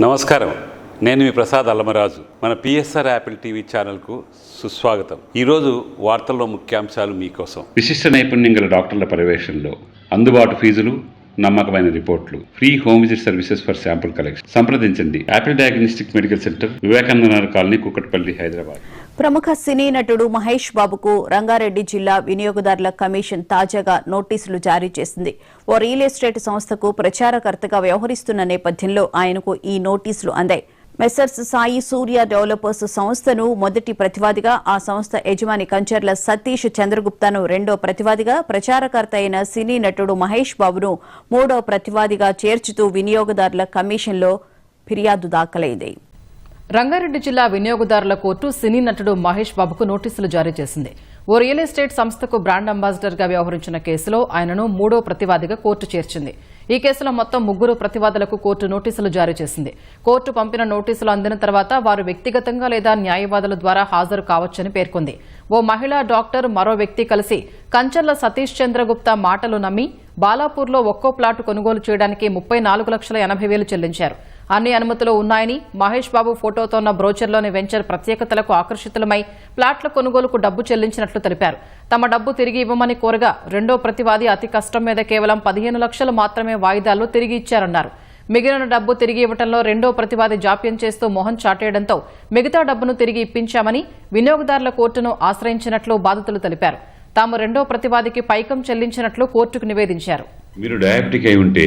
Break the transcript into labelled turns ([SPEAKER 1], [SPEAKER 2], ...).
[SPEAKER 1] నమస్కారం. నేను మీ ప్రసాద్ అల్లమరాజు. మన పిఎస్ఆర్ యాపిల్ టీవీ ఛానల్కు సుస్వాగతం. ఈరోజు వార్తల్లో ముఖ్యాంశాలు మీకోసం. విశిష్ట నైపుణ్యం గల డాక్టర్ల పర్యవేక్షణలో అందుబాటు ఫీజులు నమ్మకమైన రిపోర్ట్లు. Free home visit services for sample collection సంప్రదించండి. Apple diagnostic medical centre Vivekananda colony Kukatpally Hyderabad.
[SPEAKER 2] ప్రముఖ సినీ నటుడు మహేష్ బాబుకు రంగారెడ్డి జిల్లా వినియోగదారుల కమిషన్ తాజాగా నోటీసులు జారీ చేసింది. ఓ రియల్ ఎస్టేట్ సంస్థకు ప్రచారకర్తగా వ్యవహరిస్తున్న నేపథ్యంలో ఆయనకు ఈ నోటీసులు అందాయి. మెస్సర్స్ సాయి సూర్య డెవలపర్స్ సంస్థను మొదటి ప్రతివాదిగా ఆ సంస్థ యజమాని కంచర్ల సతీష్ చంద్రగుప్తాను రెండో ప్రతివాదిగా ప్రచారకర్త అయిన సినీ నటుడు మహేష్ బాబును మూడో ప్రతివాదిగా చేర్చుతూ వినియోగదారుల కమిషన్లో ఫిర్యాదు దాఖలైంది.
[SPEAKER 3] రంగారెడ్డి జిల్లా వినియోగదారుల కోర్టు సినీ నటుడు మహేష్ బాబుకు నోటీసులు జారీ చేసింది. ఓ రియల్ ఎస్టేట్ సంస్థకు బ్రాండ్ అంబాసిడర్గా వ్యవహరించిన కేసులో ఆయనను మూడో ప్రతివాదిగా కోర్టు చేర్చింది. ఈ కేసులో మొత్తం ముగ్గురు ప్రతివాదులకు కోర్టు నోటీసులు జారీ చేసింది. కోర్టు పంపిన నోటీసులు అందిన తర్వాత వారు వ్యక్తిగతంగా లేదా న్యాయవాదుల ద్వారా హాజరు కావచ్చని పేర్కొంది. ఓ మహిళా డాక్టర్ మరో వ్యక్తి కలిసి కంచర్ల సతీష్ చంద్రగుప్తా మాటలు నమ్మి బాలాపూర్లో ఒక్కో ప్లాటు కొనుగోలు చేయడానికి ముప్పై నాలుగు లక్షల ఎనభై వేలు చెల్లించారు. అన్ని అనుమతులు ఉన్నాయని మహేష్ బాబు ఫోటోతో ఉన్న బ్రోచర్లోని వెంచర్ ప్రత్యేకతలకు ఆకర్షితులమై ప్లాట్ల కొనుగోలుకు డబ్బు చెల్లించినట్లు తెలిపారు. తమ డబ్బు తిరిగి ఇవ్వమని కోరగా రెండో ప్రతివాది అతి కష్టం మీద కేవలం పదిహేను లక్షలు మాత్రమే వాయిదాల్లో తిరిగి ఇచ్చారన్నారు. మిగిలిన డబ్బు తిరిగి ఇవ్వడంలో రెండో ప్రతివాది జాప్యం చేస్తూ మొహం చాటేయడంతో మిగతా డబ్బును తిరిగి ఇప్పించామని వినియోగదారుల కోర్టును ఆశ్రయించినట్లు బాధితులు తెలిపారు. తాము రెండో ప్రతివాదికి పైకం చెల్లించినట్లు కోర్టుకు నివేదించారు.
[SPEAKER 1] మీరు డయాబెటిక్ అయి ఉంటే